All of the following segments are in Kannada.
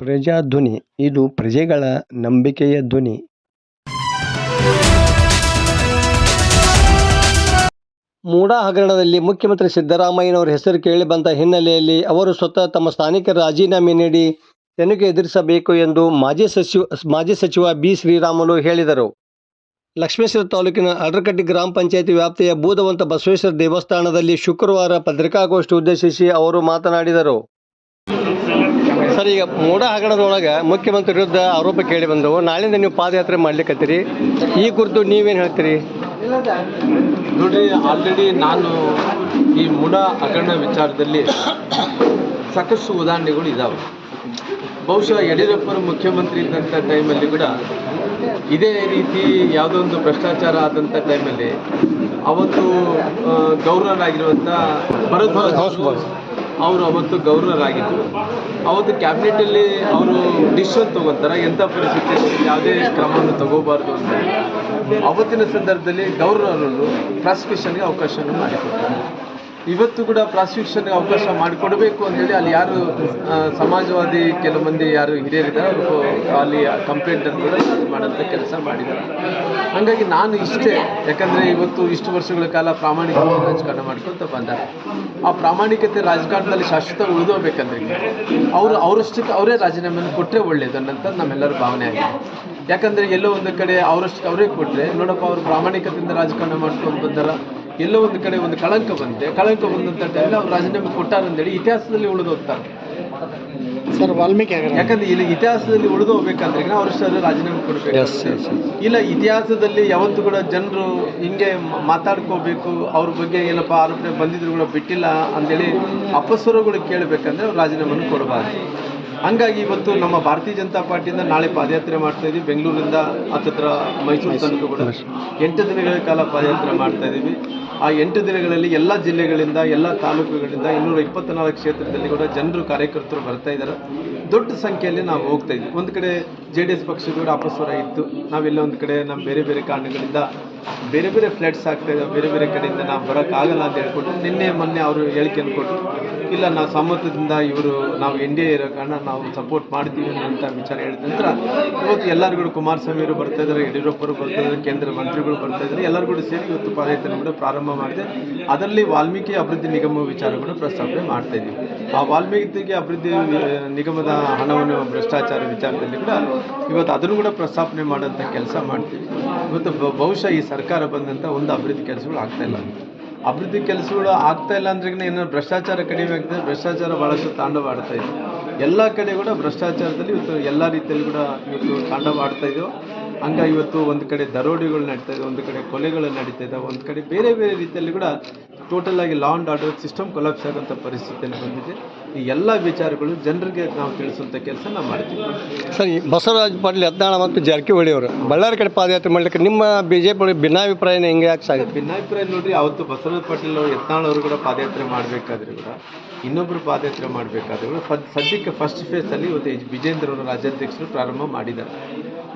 ಪ್ರಜಾಧ್ವನಿ, ಇದು ಪ್ರಜೆಗಳ ನಂಬಿಕೆಯ ಧ್ವನಿ. ಮೂಡಾ ಹಗರಣದಲ್ಲಿ ಮುಖ್ಯಮಂತ್ರಿ ಸಿದ್ದರಾಮಯ್ಯನವರ ಹೆಸರು ಕೇಳಿಬಂದ ಹಿನ್ನೆಲೆಯಲ್ಲಿ ಅವರು ಸ್ವತಃ ತಮ್ಮ ಸ್ಥಾನಿಕ ರಾಜೀನಾಮೆ ನೀಡಿ ತನಿಖೆ ಎದುರಿಸಬೇಕು ಎಂದು ಮಾಜಿ ಸಚಿವ ಮಾಜಿ ಸಚಿವ ಬಿ ಶ್ರೀರಾಮುಲು ಹೇಳಿದರು. ಲಕ್ಷ್ಮೇಶ್ವರ ತಾಲೂಕಿನ ಅಡ್ರಕಟ್ಟಿ ಗ್ರಾಮ ಪಂಚಾಯತಿ ವ್ಯಾಪ್ತಿಯ ಬೂದವಂತ ಬಸವೇಶ್ವರ ದೇವಸ್ಥಾನದಲ್ಲಿ ಶುಕ್ರವಾರ ಪತ್ರಿಕಾಗೋಷ್ಠಿ ಉದ್ದೇಶಿಸಿ ಅವರು ಮಾತನಾಡಿದರು. ಸರ್ ಈಗ ಮೂಡ ಹಗರಣದೊಳಗೆ ಮುಖ್ಯಮಂತ್ರಿ ವಿರುದ್ಧ ಆರೋಪ ಕೇಳಿ ಬಂದವು. ನಾಳೆಯಿಂದ ನೀವು ಪಾದಯಾತ್ರೆ ಮಾಡ್ಲಿಕ್ಕತ್ತೀರಿ ಈ ಕುರಿತು ನೀವೇನು ಹೇಳ್ತೀರಿ? ನೋಡಿ ಆಲ್ರೆಡಿ ನಾನು ಈ ಮೂಡ ಹಗರಣ ವಿಚಾರದಲ್ಲಿ ಸಾಕಷ್ಟು ಉದಾಹರಣೆಗಳು ಇದ್ದಾವೆ ಬಹುಶಃ ಯಡಿಯೂರಪ್ಪರು ಮುಖ್ಯಮಂತ್ರಿ ಇದ್ದಂಥ ಟೈಮಲ್ಲಿ ಕೂಡ ಇದೇ ರೀತಿ ಯಾವುದೋ ಒಂದು ಭ್ರಷ್ಟಾಚಾರ ಆದಂಥ ಟೈಮಲ್ಲಿ ಅವತ್ತು ಗೌರವರಾಗಿರುವಂಥ ಭರತ್. ಅವರು ಅವತ್ತು ಗೌರವರಾಗಿದ್ದರು ಅವತ್ತು ಕ್ಯಾಬಿನೆಟಲ್ಲಿ ಅವರು ಡಿಸಿಷನ್ ತೊಗೊತಾರೆ ಎಂಥ ಪರಿಸ್ಥಿತಿಯಲ್ಲಿ ಯಾವುದೇ ಕ್ರಮವನ್ನು ತಗೋಬಾರ್ದು ಅಂತ ಅವತ್ತಿನ ಸಂದರ್ಭದಲ್ಲಿ ಗೌರವರನ್ನು ಪ್ರಾಸಿಕ್ಯೂಷನ್ಗೆ ಅವಕಾಶವನ್ನು ಮಾಡಿಕೊಡ್ತಾರೆ ಇವತ್ತು ಕೂಡ ಪ್ರಾಸಿಕ್ಯೂಷನ್ಗೆ ಅವಕಾಶ ಮಾಡಿಕೊಡಬೇಕು ಅಂತೇಳಿ ಅಲ್ಲಿ ಯಾರು ಸಮಾಜವಾದಿ ಕೆಲವು ಮಂದಿ ಯಾರು ಹಿರಿಯರಿದ್ದಾರೆ, ಅವರು ಅಲ್ಲಿ ಕಂಪ್ಲೇಂಟ್ ಕೂಡ ಮಾಡೋಂಥ ಕೆಲಸ ಮಾಡಿದ್ದಾರೆ. ಹಾಗಾಗಿ ನಾನು ಇಷ್ಟೇ, ಯಾಕಂದರೆ ಇವತ್ತು ಇಷ್ಟು ವರ್ಷಗಳ ಕಾಲ ಪ್ರಾಮಾಣಿಕವಾಗಿ ರಾಜಕಾರಣ ಮಾಡ್ಕೊತ ಬಂದಾರೆ. ಆ ಪ್ರಾಮಾಣಿಕತೆ ರಾಜಕಾರಣದಲ್ಲಿ ಶಾಶ್ವತ ಉಳಿದೋಗ್ಬೇಕಂದ್ರೆ ಅವರು ಅವರಷ್ಟಕ್ಕೆ ಅವರೇ ರಾಜೀನಾಮೆಯನ್ನು ಕೊಟ್ಟರೆ ಒಳ್ಳೆಯದು ಅನ್ನೋಂಥ ನಮ್ಮೆಲ್ಲರ ಭಾವನೆ ಆಗಿದೆ. ಯಾಕಂದರೆ ಎಲ್ಲೋ ಒಂದು ಕಡೆ ಅವರಷ್ಟಕ್ಕೆ ಅವರೇ ಕೊಟ್ಟರೆ ನೋಡಪ್ಪ, ಅವರು ಪ್ರಾಮಾಣಿಕತೆಯಿಂದ ರಾಜಕಾರಣ ಮಾಡ್ಕೊಂಡು ಬಂದಾರ. ಎಲ್ಲೋ ಒಂದು ಕಡೆ ಒಂದು ಕಳಂಕ ಬಂದೆ ಕಳಂಕ ಬಂದಂಥ ಟೈಮಲ್ಲಿ ಅವ್ರು ರಾಜೀನಾಮೆ ಕೊಟ್ಟಾರಂದೇಳಿ ಇತಿಹಾಸದಲ್ಲಿ ಉಳಿದು ಹೋಗ್ತಾರೆ. ಸರ್ ವಾಲ್ಮೀಕಿ ಯಾಕಂದ್ರೆ ಇಲ್ಲಿ ಇತಿಹಾಸದಲ್ಲಿ ಉಳಿದು ಹೋಗ್ಬೇಕಂದ್ರೆ ಅವ್ರ ಸರ್ ರಾಜೀನಾಮೆ ಕೊಡಬೇಕು. ಇಲ್ಲ ಇತಿಹಾಸದಲ್ಲಿ ಯಾವತ್ತು ಕೂಡ ಜನರು ಹಿಂಗೆ ಮಾತಾಡ್ಕೋಬೇಕು ಅವ್ರ ಬಗ್ಗೆ ಏನಪ್ಪ ಆರೋಪಣೆ ಬಂದಿದ್ರು ಕೂಡ ಬಿಟ್ಟಿಲ್ಲ ಅಂತೇಳಿ ಅಪಸ್ವರಗಳು ಕೇಳಬೇಕಂದ್ರೆ ಅವ್ರು ರಾಜೀನಾಮೆಯನ್ನು ಕೊಡಬಾರ್ದು. ಹಂಗಾಗಿ ಇವತ್ತು ನಮ್ಮ ಭಾರತೀಯ ಜನತಾ ಪಾರ್ಟಿಯಿಂದ ನಾಳೆ ಪಾದಯಾತ್ರೆ ಮಾಡ್ತಾ ಇದೀವಿ. ಬೆಂಗಳೂರಿಂದ ಹತ್ತಿರ ಮೈಸೂರು ತನಕ ಕೂಡ ಎಂಟು ದಿನಗಳ ಕಾಲ ಪಾದಯಾತ್ರೆ ಮಾಡ್ತಾ ಇದ್ದೀವಿ ಆ ಎಂಟು ದಿನಗಳಲ್ಲಿ ಎಲ್ಲ ಜಿಲ್ಲೆಗಳಿಂದ ಎಲ್ಲ ತಾಲೂಕುಗಳಿಂದ ಇನ್ನೂರ ಇಪ್ಪತ್ನಾಲ್ಕು ಕ್ಷೇತ್ರದಲ್ಲಿ ಕೂಡ ಜನರು ಕಾರ್ಯಕರ್ತರು ಬರ್ತಾ ಇದ್ದಾರೆ. ದೊಡ್ಡ ಸಂಖ್ಯೆಯಲ್ಲಿ ನಾವು ಹೋಗ್ತಾ ಇದ್ವಿ. ಒಂದು ಕಡೆ ಜೆ ಡಿ ಎಸ್ ಪಕ್ಷದ ಕೂಡ ಅಪಸ್ವರ ಇತ್ತು. ನಾವೆಲ್ಲ ಒಂದು ಕಡೆ ನಮ್ಮ ಬೇರೆ ಬೇರೆ ಕಾರಣಗಳಿಂದ ಬೇರೆ ಬೇರೆ ಫ್ಲಡ್ಸ್ ಆಗ್ತಾ ಇದ್ದಾವೆ ಬೇರೆ ಬೇರೆ ಕಡೆಯಿಂದ ನಾವು ಬರೋಕ್ಕಾಗಲ್ಲ ಅಂತ ಹೇಳ್ಕೊಟ್ಟು ನಿನ್ನೆ, ಮೊನ್ನೆ ಅವರು ಹೇಳಿಕೆಯನ್ನು ಕೊಟ್ಟರು ಇಲ್ಲ, ನಾವು ಸಮ್ಮತದಿಂದ ಇವರು, ನಾವು ಎನ್ ಡಿ ಎ ಇರೋ ಕಾರಣ ನಾವು ಸಪೋರ್ಟ್ ಮಾಡ್ತೀವಿ ಅಂತ ವಿಚಾರ ಹೇಳಿದ ನಂತರ, ಇವತ್ತು ಎಲ್ಲರಿಗೂ ಕುಮಾರಸ್ವಾಮಿ ಅವರು ಬರ್ತಾ ಇದ್ದಾರೆ ಯಡಿಯೂರಪ್ಪರು ಬರ್ತಾ ಇದ್ದಾರೆ, ಕೇಂದ್ರ ಮಂತ್ರಿಗಳು ಬರ್ತಾ ಇದ್ದಾರೆ ಎಲ್ಲರಿಗೂ ಸೇರಿ ಇವತ್ತು ಪಾದಯಾತ್ರೆ ಕೂಡ ಪ್ರಾರಂಭ ಮಾಡಿದೆ. ಅದರಲ್ಲಿ ವಾಲ್ಮೀಕಿ ಅಭಿವೃದ್ಧಿ ನಿಗಮ ವಿಚಾರ ಕೂಡ ಪ್ರಸ್ತಾವನೆ ಮಾಡ್ತಾ ಇದ್ದೀವಿ. ಆ ವಾಲ್ಮೀಕಿ ಅಭಿವೃದ್ಧಿ ನಿಗಮದ ಹಣವನ್ನು ಭ್ರಷ್ಟಾಚಾರ ವಿಚಾರದಲ್ಲಿ ಕೂಡ ಇವತ್ತು ಅದನ್ನು ಕೂಡ ಪ್ರಸ್ತಾಪನೆ ಮಾಡೋಂಥ ಕೆಲಸ ಮಾಡ್ತೀವಿ. ಇವತ್ತು ಬಹುಶಃ ಈ ಸರ್ಕಾರ ಬಂದಂಥ ಒಂದು ಅಭಿವೃದ್ಧಿ ಕೆಲಸಗಳು ಆಗ್ತಾ ಇಲ್ಲ. ಅಭಿವೃದ್ಧಿ ಕೆಲಸಗಳು ಆಗ್ತಾ ಇಲ್ಲ ಅಂದ್ರೆ ಏನಾದ್ರು ಭ್ರಷ್ಟಾಚಾರ ಕಡಿಮೆ ಆಗ್ತದೆ ಭ್ರಷ್ಟಾಚಾರ ಭಾಳಷ್ಟು ತಾಂಡವ ಆಡ್ತಾ ಇದೆ. ಎಲ್ಲ ಕಡೆ ಕೂಡ ಭ್ರಷ್ಟಾಚಾರದಲ್ಲಿ ಇವತ್ತು ಎಲ್ಲ ರೀತಿಯಲ್ಲಿ ಕೂಡ ಇವತ್ತು ತಾಂಡವ ಆಡ್ತಾ ಇದೆಯೋ ಹಂಗಾಗಿ ಇವತ್ತು ಒಂದು ಕಡೆ ದರೋಡೆಗಳು ನಡೀತಾ ಇದೆ, ಒಂದು ಕಡೆ ಕೊಲೆಗಳು ನಡೀತಾ ಇದೆ, ಒಂದು ಕಡೆ ಬೇರೆ ಬೇರೆ ರೀತಿಯಲ್ಲಿ ಕೂಡ ಟೋಟಲ್ ಆಗಿ law and order system collapse ಆಗೋಂಥ ಪರಿಸ್ಥಿತಿಯಲ್ಲಿ ಬಂದಿದೆ. ಈ ಎಲ್ಲ ವಿಚಾರಗಳು ಜನರಿಗೆ ನಾವು ತಿಳಿಸುವಂಥ ಕೆಲಸ ನಾವು ಮಾಡ್ತೀವಿ. ಸರ್ ಈ ಬಸವರಾಜ ಪಾಟೀಲ್ ಯತ್ನಾಳ ಮತ್ತು ಜಾರಕಿಹೊಳಿ ಅವರು ಬಳ್ಳಾರಿ ಕಡೆ ಪಾದಯಾತ್ರೆ ಮಾಡ್ಲಿಕ್ಕೆ ನಿಮ್ಮ ಬಿ ಜೆ ಪಿ ಭಿನ್ನಾಭಿಪ್ರಾಯನ ಹೆಂಗೆ ಯಾಕೆ ಸಾಗುತ್ತೆ ಭಿನ್ನಾಭಿಪ್ರಾಯ ನೋಡಿರಿ ಅವತ್ತು ಬಸವರಾಜ ಪಾಟೀಲ್ ಅವರು ಯತ್ನಾಳ್ ಅವರು ಕೂಡ ಪಾದಯಾತ್ರೆ ಮಾಡಬೇಕಾದ್ರೆ ಕೂಡ ಇನ್ನೊಬ್ಬರು ಪಾದಯಾತ್ರೆ ಮಾಡಬೇಕಾದ್ರೆ ಕೂಡ ಸದ್ಯಕ್ಕೆ ಫಸ್ಟ್ ಫೇಸಲ್ಲಿ ಇವತ್ತು ಎಚ್ ವಿಜೇಂದ್ರ ಅವರು ರಾಜ್ಯಾಧ್ಯಕ್ಷರು ಪ್ರಾರಂಭ ಮಾಡಿದ್ದಾರೆ.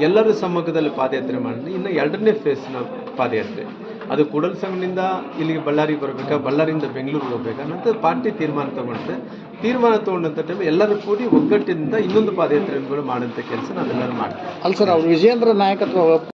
ಎಲ್ಲರೂ ಸಮ್ಮುಖದಲ್ಲಿ ಪಾದಯಾತ್ರೆ ಮಾಡಿದ್ರೆ ಇನ್ನು ಎರಡನೇ ಫೇಸ್ನ ಪಾದಯಾತ್ರೆ. ಅದು ಕೂಡಲ ಸಂಘದಿಂದ ಇಲ್ಲಿಗೆ ಬಳ್ಳಾರಿಗೆ ಬರಬೇಕಾ? ಬಳ್ಳಾರಿಯಿಂದ ಬೆಂಗಳೂರಿಗೆ ಹೋಗ್ಬೇಕಾ? ಅನ್ನೋಂಥ ಪಾರ್ಟಿ ತೀರ್ಮಾನ ತಗೊಂಡ್ರೆ ತೀರ್ಮಾನ ತಗೊಂಡಂಥ ಟೈಮ್ ಎಲ್ಲರೂ ಕೂಡಿ ಒಗ್ಗಟ್ಟಿನಿಂದ ಇನ್ನೊಂದು ಪಾದಯಾತ್ರೆಗಳು ಮಾಡೋಂಥ ಕೆಲಸ ನಾವೆಲ್ಲರೂ ಮಾಡ್ತೀವಿ. ಅಲ್ಲ ಸರ್, ಅವ್ರು ವಿಜೇಂದ್ರ ನಾಯಕತ್ವ